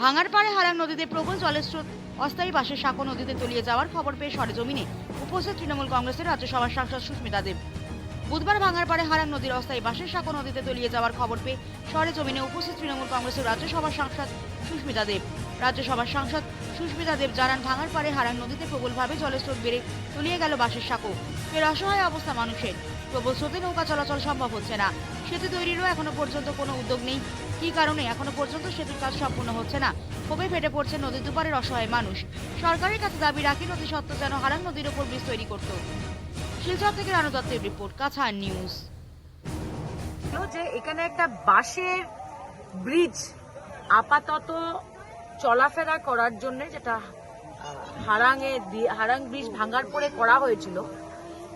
ভাঙার পাড়ে হারাং নদীতে প্রবল জলের স্রোত। অস্থায়ী বাসের সাঁকো নদীতে তলিয়ে যাওয়ার খবর পেয়ে সরেজমিনে উপস্থিত তৃণমূল কংগ্রেসের রাজ্যসভার সাংসদ সুস্মিতা দেব। বুধবার ভাঙার পাড়ে হারাং নদীর অস্থায়ী বাসের সাঁকো নদীতে তলিয়ে যাওয়ার খবর পেয়ে সরেজমিনে উপস্থিত তৃণমূল কংগ্রেসের রাজ্যসভার সাংসদ সুস্মিতা দেব। রাজ্যসভার সাংসদ সুস্মিতা দেব জানান, ভাঙার পাড়ে হারাং নদীতে প্রবলভাবে জলের স্রোত বেড়ে তলিয়ে গেল বাসের সাঁকো। ফের অসহায় অবস্থা মানুষের। প্রবল স্রোতে নৌকা চলাচল সম্ভব হচ্ছে না। সেতু তৈরিরও এখনও পর্যন্ত কোনো উদ্যোগ নেই। কি কারণে এখনও পর্যন্ত সেতুর কাজ সম্পূর্ণ হচ্ছে না? ক্ষোভে ফেটে পড়ছে নদীর দুপারের অসহায় মানুষ। সরকারের কাছে দাবি রাখি, নদী সত্ত্ব যেন হারাং নদীর ওপর ব্রিজ তৈরি করত। শিলচর থেকে রানু দত্তের রিপোর্ট, কাছাড় নিউজ। যে এখানে একটা বাঁশের ব্রিজ আপাতত চলাফেরা করার জন্য যেটা হারাঙে হারাং ব্রিজ ভাঙার পরে করা হয়েছিল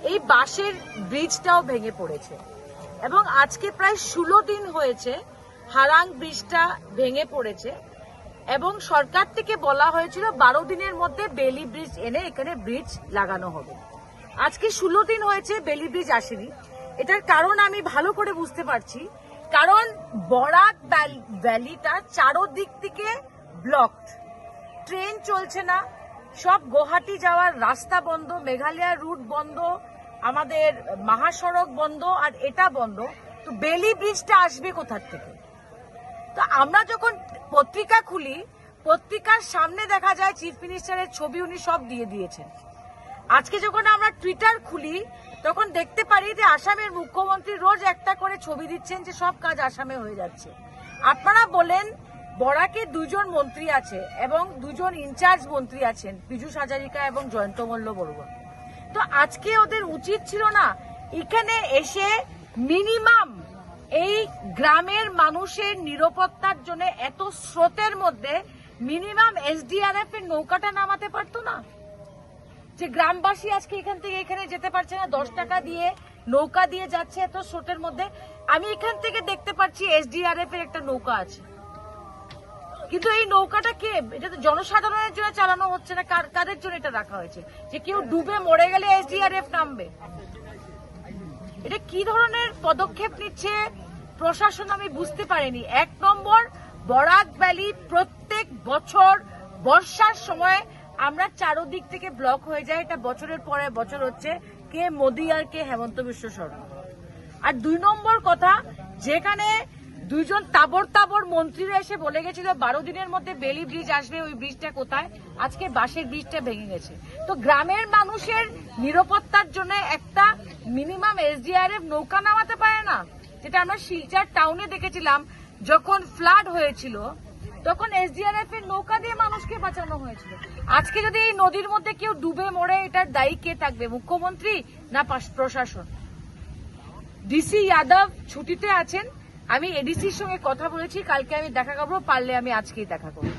এই বাঁশের ব্রিজটাও ভেঙে পড়েছে। এবং আজকে প্রায় ষোলো দিন হয়েছে হারাং ব্রিজটা ভেঙে পড়েছে। এবং সরকার থেকে বলা হয়েছিল বারো দিনের মধ্যে বেলি ব্রিজ এনে এখানে ব্রিজ লাগানো হবে। আজকে ষোলো দিন হয়েছে বেলি ব্রিজ আসেনি। এটার কারণ আমি ভালো করে বুঝতে পারছি। কারণ বরাক ভ্যাল- ভ্যালিটা চারোদিক থেকে ব্লকড ট্রেন চলছে না সব গুয়াহাটি যাওয়ার রাস্তা বন্ধ, মেঘালয় রুট বন্ধ, আমাদের মহাসড়ক বন্ধ আর এটা বন্ধ। তো বেলি ব্রিজটা আসবে কোথার থেকে? তো আমরা যখন পত্রিকা খুলি, পত্রিকার সামনে দেখা যায় চিফ মিনিস্টারের ছবি উনি সব দিয়ে দিয়েছেন। আজকে যখন আমরা টুইটার খুলি, তখন দেখতে পারি যে আসামের মুখ্যমন্ত্রী রোজ একটা করে ছবি দিচ্ছেন যে সব কাজ আসামে হয়ে যাচ্ছে। আপনারা বলেন বরাকে দুজন মন্ত্রী আছে এবং দুজন ইনচার্জ মন্ত্রী আছেন, পীযূষ হাজারিকা এবং জয়ন্ত মল্ল বড়ুয়া। তো আজকে ওদের উচিত ছিল না, এখানে এসে মিনিমাম এই গ্রামের মানুষের নিরাপত্তার জন্য এত স্রোতের মধ্যে মিনিমাম এসডিআরএফ এর নৌকাটা নামাতে পারতো না? যে গ্রামবাসী আজকে এখান থেকে এখানে যেতে পারছে না, দশ টাকা দিয়ে নৌকা দিয়ে যাচ্ছে এত স্রোতের মধ্যে। আমি এখান থেকে দেখতে পাচ্ছি এসডিআরএফ এর একটা নৌকা আছে। কিন্তু এই নৌকাটা কে? এটা তো জনসাধারণের জন্য চালানো হচ্ছে না। কার- কাদের জন্য এটা রাখা হয়েছে? যে কেউ ডুবে মরে গেলে এসডিআরএফ নামবে। এটা কি ধরনের পদক্ষেপ নিচ্ছে প্রশাসন আমি বুঝতে পারিনি। এক নম্বর, বরাক ভ্যালি প্রত্যেক বছর বর্ষার সময় আমরা চারোদিক থেকে ব্লক হয়ে যায়। এটা বছরের পরে বছর হচ্ছে। কে মোদী আর কে হেমন্ত বিশ্ব শর্মা। আর দুই নম্বর কথা, যেখানে দুইজন তাবর তাবর মন্ত্রীরা এসে বলে গেছিল, বারো দিনের মধ্যে বেলি ব্রিজ আসবে, ওই ব্রিজটা কোথায়? আজকে বাঁশের ব্রিজটা ভেঙে গেছে। তো গ্রামের মানুষের নিরাপত্তার জন্য একটা মিনিমাম এসডিআরএফ নৌকা নামাতে পারে না, যেটা আমরা শিলচর টাউনে দেখেছিলাম, যখন ফ্লাড হয়েছিল, তখন এসডিআরএফ এর নৌকা দিয়ে মানুষকে বাঁচানো হয়েছিল। আজকে যদি এই নদীর মধ্যে কেউ ডুবে মরে, এটার দায়ী কে থাকবে, মুখ্যমন্ত্রী না প্রশাসন? ডিসি যাদব ছুটিতে আছেন। আমি এডিসির সঙ্গে কথা বলেছি কালকে আমি দেখা করব পারলে আমি আজকেই দেখা করব।